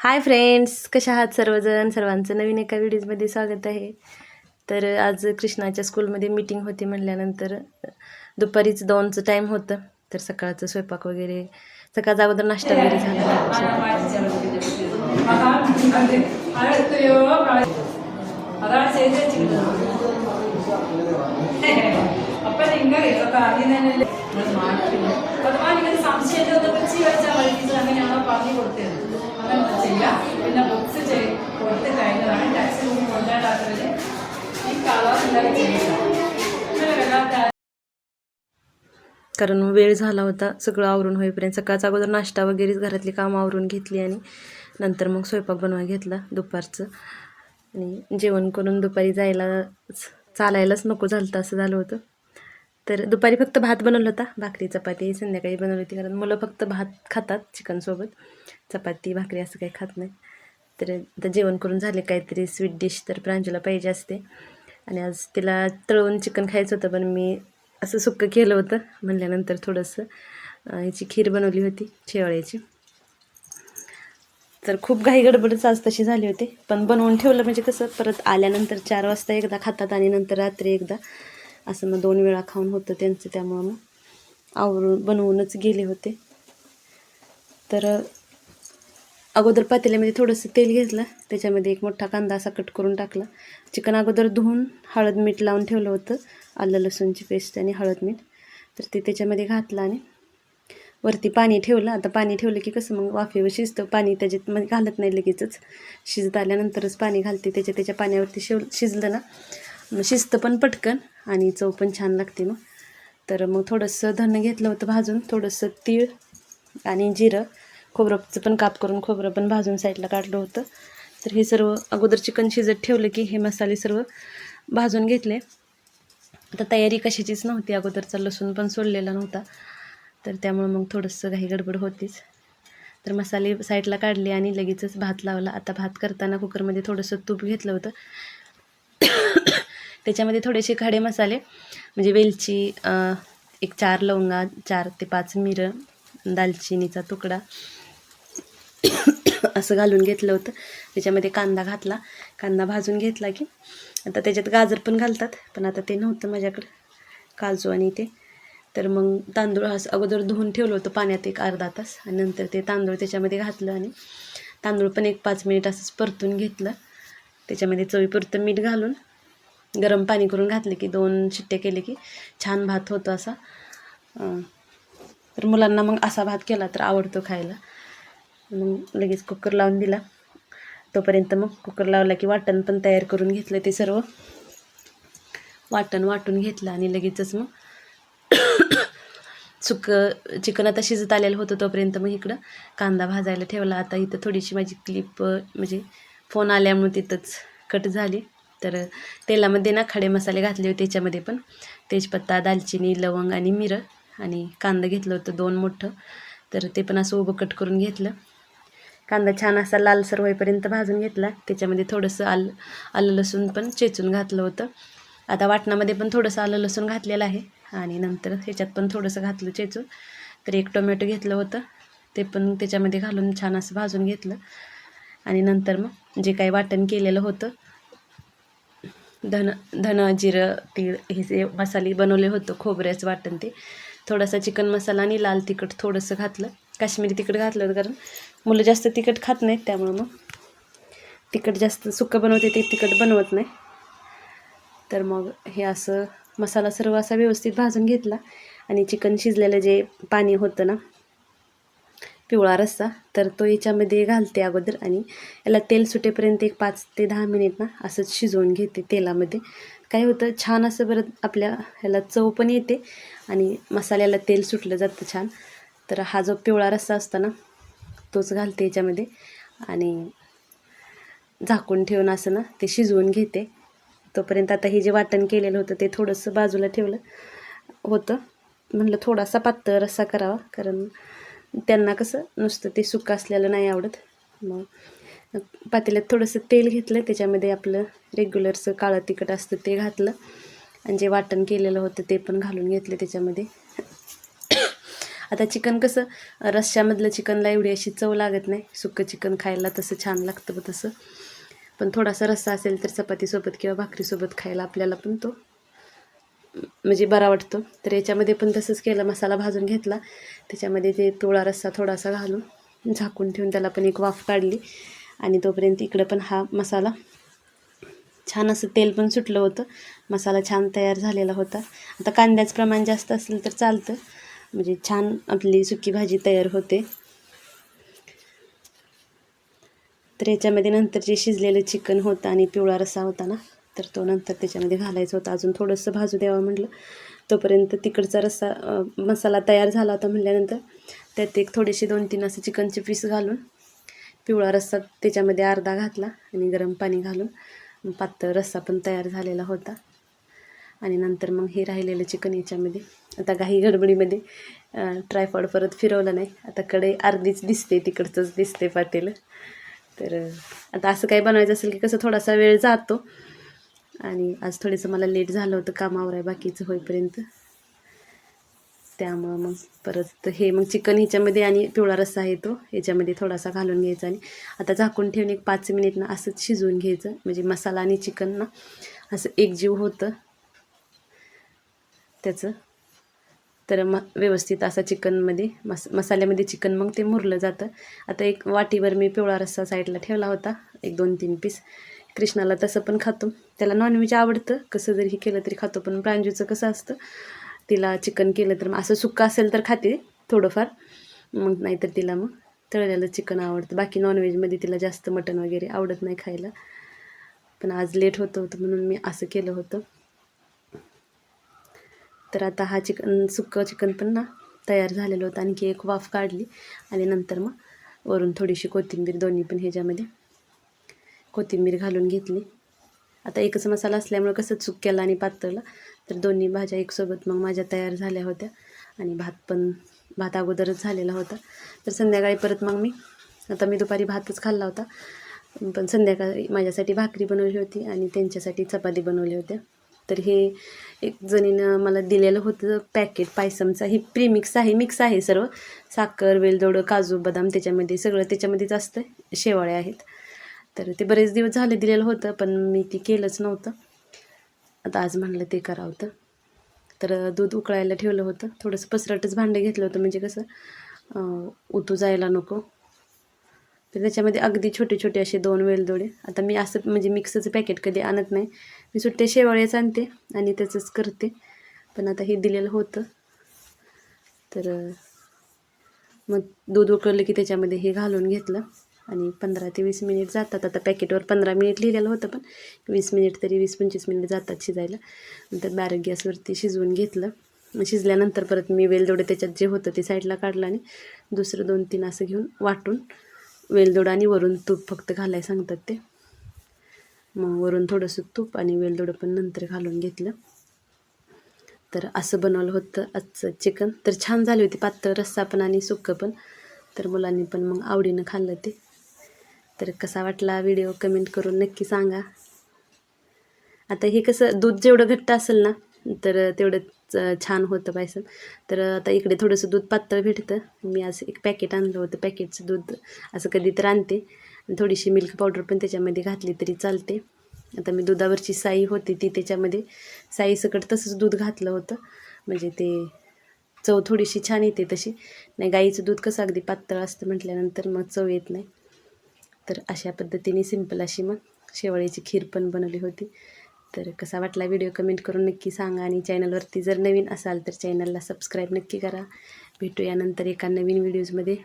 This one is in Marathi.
हाय फ्रेंड्स कशा आहात सर्वजण? सर्वांचं नवीन एका व्हिडिओजमध्ये स्वागत आहे. तर आज कृष्णाच्या स्कूलमध्ये मीटिंग होती म्हणल्यानंतर दुपारीच दोनचं टाईम होतं. तर सकाळचं स्वयंपाक वगैरे सकाळचा अगोदर नाश्ता वगैरे झाला. അതാണ് ചെയ്ത് വെച്ചിരിക്കുന്നത് അപ്പൊ നിങ്ങൾ ഇതൊക്കെ ആദ്യം തന്നെ അഥവാ നിങ്ങൾക്ക് സംശയം വെച്ച് വെച്ചാൽ മതി ടീച്ചർ അങ്ങനെയാണോ പറഞ്ഞു കൊടുത്തത് അങ്ങനെ ചെയ്യാം പിന്നെ ബുക്സ് കൊടുത്ത് കഴിഞ്ഞതാണ് ടെക്സ്റ്റ് ബുക്ക് കൊണ്ടാടാത്തത് ഈ കളർ എന്തായാലും ചെയ്യുക അങ്ങനെ വല്ലാത്ത कारण वेळ झाला होता सगळं आवरून होईपर्यंत सकाळचा अगोदर नाश्ता वगैरेच घरातली कामं आवरून घेतली आणि नंतर मग स्वयंपाक बनवा घेतला दुपारचं आणि जेवण करून दुपारी जायला चालायलाच नको झालं होतं असं झालं होतं तर दुपारी फक्त भात बनवला होता भाकरी चपाती संध्याकाळी बनवली होती कारण मुलं फक्त भात खातात चिकनसोबत चपाती भाकरी असं काही खात नाही तर आता जेवण करून झाले काहीतरी स्वीट डिश तर प्रांजूला पाहिजे असते. आणि आज तिला तळून चिकन खायचं होतं पण मी असं सुक्कं केलं होतं. म्हणल्यानंतर थोडंसं याची खीर बनवली होती शेवळ्याची. तर खूप घाई गडबडच आज तशी झाली होती. पण बनवून ठेवलं म्हणजे कसं परत आल्यानंतर चार वाजता एकदा खातात आणि नंतर रात्री एकदा. असं मग दोन वेळा खाऊन होतं त्यांचं त्यामुळं मग आवरून बनवूनच गेले होते. तर अगोदर पातेल्यामध्ये थोडंसं तेल घेतलं त्याच्यामध्ये एक मोठा कांदा असा कट करून टाकला. चिकन अगोदर धुवून हळद मीठ लावून ठेवलं होतं आलं लसूणची पेस्ट आणि हळद मीठ. तर ते त्याच्यामध्ये घातलं आणि वरती पाणी ठेवलं. आता पाणी ठेवलं की कसं मग वाफेवर शिजतं. पाणी त्याच्यात मग घालत नाही लगेचच. शिजत आल्यानंतरच पाणी घालते. त्याच्या त्याच्या पाण्यावरती शिव शिजलं ना. मग शिजतं पण पटकन. आणि चव पण छान लागते मग. तर मग थोडंसं धनं घेतलं होतं भाजून थोडंसं तीळ आणि जिरं. खोबरंचं पण काप करून खोबरं पण भाजून साईडला काढलं होतं. तर हे सर्व अगोदर चिकन शिजत ठेवलं की हे मसाले सर्व भाजून घेतले. आता तयारी कशाचीच नव्हती अगोदरचा लसूण पण सोडलेला नव्हता. तर त्यामुळं मग थोडंसं घाई गडबड होतीच. तर मसाले साईडला काढले आणि लगेचच भात लावला. आता भात करताना कुकरमध्ये थोडंसं तूप घेतलं होतं. त्याच्यामध्ये थोडेसे खडे मसाले म्हणजे वेलची एक चार लवंगा चार ते पाच मिरं दालचिनीचा तुकडा असं घालून घेतलं होतं. त्याच्यामध्ये कांदा घातला. कांदा भाजून घेतला की आता त्याच्यात गाजर पण घालतात पण आता ते नव्हतं माझ्याकडं काजू आणि ते. तर मग तांदूळ असं अगोदर धुवून ठेवलं होतं पाण्यात एक अर्धा तास आणि नंतर ते तांदूळ त्याच्यामध्ये घातलं आणि तांदूळ पण एक पाच मिनिट असंच परतून घेतलं. त्याच्यामध्ये चवीपुरतं मीठ घालून गरम पाणी करून घातले की दोन शिट्टे केले की छान भात होतो असा. तर मुलांना मग असा भात केला तर आवडतो खायला. मग लगेच कुकर लावून दिला. तोपर्यंत मग कुकर लावला की वाटण पण तयार करून घेतलं ते सर्व. वाटण वाटून घेतलं आणि लगेचच मग सुकं चिकन आता शिजत आलेलं होतं तोपर्यंत मग इकडं कांदा भाजायला ठेवला. आता इथं थोडीशी माझी क्लिप म्हणजे फोन आल्यामुळे तिथंच कट झाली. तर तेलामध्ये ना खडे मसाले घातले होते त्याच्यामध्ये पण. तेजपत्ता दालचिनी लवंग आणि मिरं आणि कांदा घेतलं होतं दोन मोठं. तर ते पण असं उभं कट करून घेतलं. कांदा छान असा लालसर होईपर्यंत भाजून घेतला. त्याच्यामध्ये थोडंसं आलं आलं लसूण पण चेचून घातलं होतं. आता वाटणामध्ये पण थोडंसं आलं लसूण घातलेलं आहे. आणि नंतर ह्याच्यात पण थोडंसं घातलं चेचून. तर एक टोमॅटो घेतलं होतं. ते पण त्याच्यामध्ये घालून छान असं भाजून घेतलं. आणि नंतर मग जे काही वाटण केलेलं होतं धन धन जिरं तीळ हे जे मसाले बनवले होतं खोबऱ्याचं वाटण ते. थोडासा चिकन मसाला आणि लाल तिखट थोडंसं घातलं. काश्मीरी तिखट घातलं होतं कारण मुलं जास्त तिखट खात नाहीत त्यामुळं मग तिखट जास्त सुकं बनवते ते तिखट बनवत नाही. तर मग हे असं मसाला सर्व असा व्यवस्थित भाजून घेतला आणि चिकन शिजलेलं जे पाणी होतं ना पिवळा रस्सा. तर तो याच्यामध्ये घालते अगोदर आणि याला तेल सुटेपर्यंत एक पाच ते दहा मिनिट ना असंच शिजवून घेते तेलामध्ये. काय होतं छान असं बरं आपल्या ह्याला चव पण येते आणि मसाल्याला तेल सुटलं जातं छान. तर हा जो पिवळा रस्सा असतो ना तोच घालते याच्यामध्ये आणि झाकून ठेवून असं ना ते शिजवून घेते. तोपर्यंत आता हे जे वाटण केलेलं होतं ते थोडंसं बाजूला ठेवलं होतं. म्हणलं थोडासा पातळ रस्सा करावा कारण त्यांना कसं नुसतं ते सुकं असलेलं नाही आवडत. मग पातेल्यात थोडंसं तेल घेतलं त्याच्यामध्ये आपलं रेग्युलरचं काळं तिखट असतं ते घातलं. आणि जे वाटण केलेलं होतं ते पण घालून घेतलं त्याच्यामध्ये. आता चिकन कसं रश्श्यामधलं चिकनला एवढी अशी चव लागत नाही. सुकं चिकन खायला तसं छान लागतं तसं. पण थोडासा रस्सा असेल तर चपातीसोबत किंवा भाकरीसोबत खायला आपल्याला पण तो म्हणजे बरा वाटतो. तर याच्यामध्ये पण तसंच केलं मसाला भाजून घेतला. त्याच्यामध्ये ते पिवळा रस्सा थोडासा घालून झाकून ठेवून त्याला पण एक वाफ काढली. आणि तोपर्यंत इकडं पण हा मसाला छान असं तेल पण सुटलं होतं. मसाला छान तयार झालेला होता. आता कांद्याचं प्रमाण जास्त असेल तर चालतं. म्हणजे छान आपली सुकी भाजी तयार होते. तर याच्यामध्ये नंतर जे शिजलेलं चिकन होतं आणि पिवळा रस्सा होता ना तर तो नंतर त्याच्यामध्ये घालायचा होता. अजून थोडंसं भाजू द्यावं म्हटलं. तोपर्यंत तिकडचा रस्सा मसाला तयार झाला होता म्हटल्यानंतर त्यात एक थोडेसे दोन तीन असे चिकनचे पीस घालून पिवळा रस्सा त्याच्यामध्ये अर्धा घातला आणि गरम पाणी घालून पातळ रस्सा पण तयार झालेला होता. आणि नंतर मग हे राहिलेलं चिकन याच्यामध्ये. आता काही गडबडीमध्ये ट्रायफॉड परत फिरवलं नाही. आता कडे अर्धीच दिसते तिकडचंच दिसते पातेलं. तर आता असं काही बनवायचं असेल की कसं थोडासा वेळ जातो. आणि आज थोडंसं मला लेट झालं होतं कामावर आहे बाकीचं होईपर्यंत. त्यामुळं मग परत हे मग चिकन ह्याच्यामध्ये आणि पिवळा रस्सा आहे तो ह्याच्यामध्ये थोडासा घालून घ्यायचा आणि आता झाकून ठेवून एक पाच मिनिट ना असंच शिजवून घ्यायचं. म्हणजे मसाला आणि चिकन ना असं एकजीव होतं. त्याचं. तर मग व्यवस्थित असा चिकनमध्ये मस मसाल्यामध्ये चिकन मग ते मुरलं जातं. आता एक वाटीवर मी पिवळा रस्सा साईडला ठेवला होता एक दोन तीन पीस. कृष्णाला तसं पण खातो. त्याला नॉनव्हेज आवडतं. कसं जरी हे केलं तरी खातो पण प्रांजूचं कसं असतं तिला चिकन केलं तर मग असं सुक्का असेल तर खाते थोडंफार. मग नाहीतर तिला मग तळलेलं चिकन आवडतं. बाकी नॉनव्हेजमध्ये तिला जास्त मटण वगैरे आवडत नाही खायला. पण आज लेट होतं होतं म्हणून मी असं केलं होतं. तर आता हा चिकन सुक्कं चिकन पण ना तयार झालेलं होतं. आणखी एक वाफ काढली. आणि नंतर मग वरून थोडीशी कोथिंबीर दोन्ही पण ह्याच्यामध्ये कोथिंबीर घालून घेतली. आता एकच मसाला असल्यामुळं कसं चुक्याला आणि पातळला तर दोन्ही भाज्या एकसोबत मग माझ्या तयार झाल्या होत्या. आणि भात पण भात अगोदरच झालेला होता. तर संध्याकाळी परत मग मी आता मी दुपारी भातच खाल्ला होता. पण संध्याकाळी माझ्यासाठी भाकरी बनवली होती आणि त्यांच्यासाठी चपाती बनवली होत्या. तर हे एक जणीनं मला दिलेलं होतं पॅकेट पायसमचा. हे प्रीमिक्स आहे मिक्स आहे सर्व. साखर वेलदोडं काजू बदाम त्याच्यामध्ये सगळं त्याच्यामध्येच असतं. शेवाळे आहेत. तर ते बरेच दिवस झाले दिलेलं होतं पण मी ते केलंच नव्हतं. आता आज म्हणलं ते करावं तर. तर दूध उकळायला ठेवलं होतं. थोडंसं पसरटच भांडं घेतलं होतं म्हणजे कसं उतू जायला नको. तर त्याच्यामध्ये अगदी छोटे छोटे असे दोन वेलदोडे. आता मी असं म्हणजे मिक्सचं पॅकेट कधी आणत नाही. मी सुट्टे शेवाळेच आणते आणि त्याचंच करते. पण आता हे दिलेलं होतं. तर मग दूध उकळलं की त्याच्यामध्ये हे घालून घेतलं. आणि पंधरा ते वीस मिनिट जातात. आता पॅकेटवर पंधरा मिनिट लिहिलेलं होतं पण वीस मिनिट तरी वीस पंचवीस मिनिट जातात शिजायला. नंतर बारीक गॅसवरती शिजवून घेतलं. मग शिजल्यानंतर परत मी वेलदोडे त्याच्यात जे होतं ते साईडला काढलं आणि दुसरं दोन तीन असं घेऊन वाटून वेलदोडं आणि वरून तूप फक्त घालायला सांगतात ते. मग वरून थोडंसं तूप आणि वेलदोडं पण नंतर घालून घेतलं. तर असं बनवलं होतं आजचं चिकन. तर छान झाली होती पातळ रस्सा पण आणि सुक्कं पण. तर मुलांनी पण मग आवडीनं खाल्लं ते. तर कसा वाटला व्हिडिओ कमेंट करून नक्की सांगा. आता हे कसं दूध जेवढं घट्ट असेल ना तर तेवढंच छान होतं पायसन तर आता इकडे थोडंसं दूध पातळ भेटतं. मी असं एक पॅकेट आणलं होतं पॅकेटचं दूध. असं कधी तर आणते. थोडीशी मिल्क पावडर पण त्याच्यामध्ये घातली तरी चालते. आता मी दुधावरची साई होती ती त्याच्यामध्ये साई सकट तसंच दूध घातलं होतं. म्हणजे ते चव थोडीशी छान येते तशी. नाही गाईचं दूध कसं अगदी पातळ असतं म्हटल्यानंतर मग चव येत नाही. तर अशा पद्धतीने सिंपल अशी मग शेवाळीची खीर पण बनवली होती. तर कसा वाटला व्हिडिओ कमेंट करून नक्की सांगा आणि चॅनलवरती जर नवीन असाल तर चॅनलला सबस्क्राईब नक्की करा. भेटूया नंतर एका नवीन व्हिडिओजमध्ये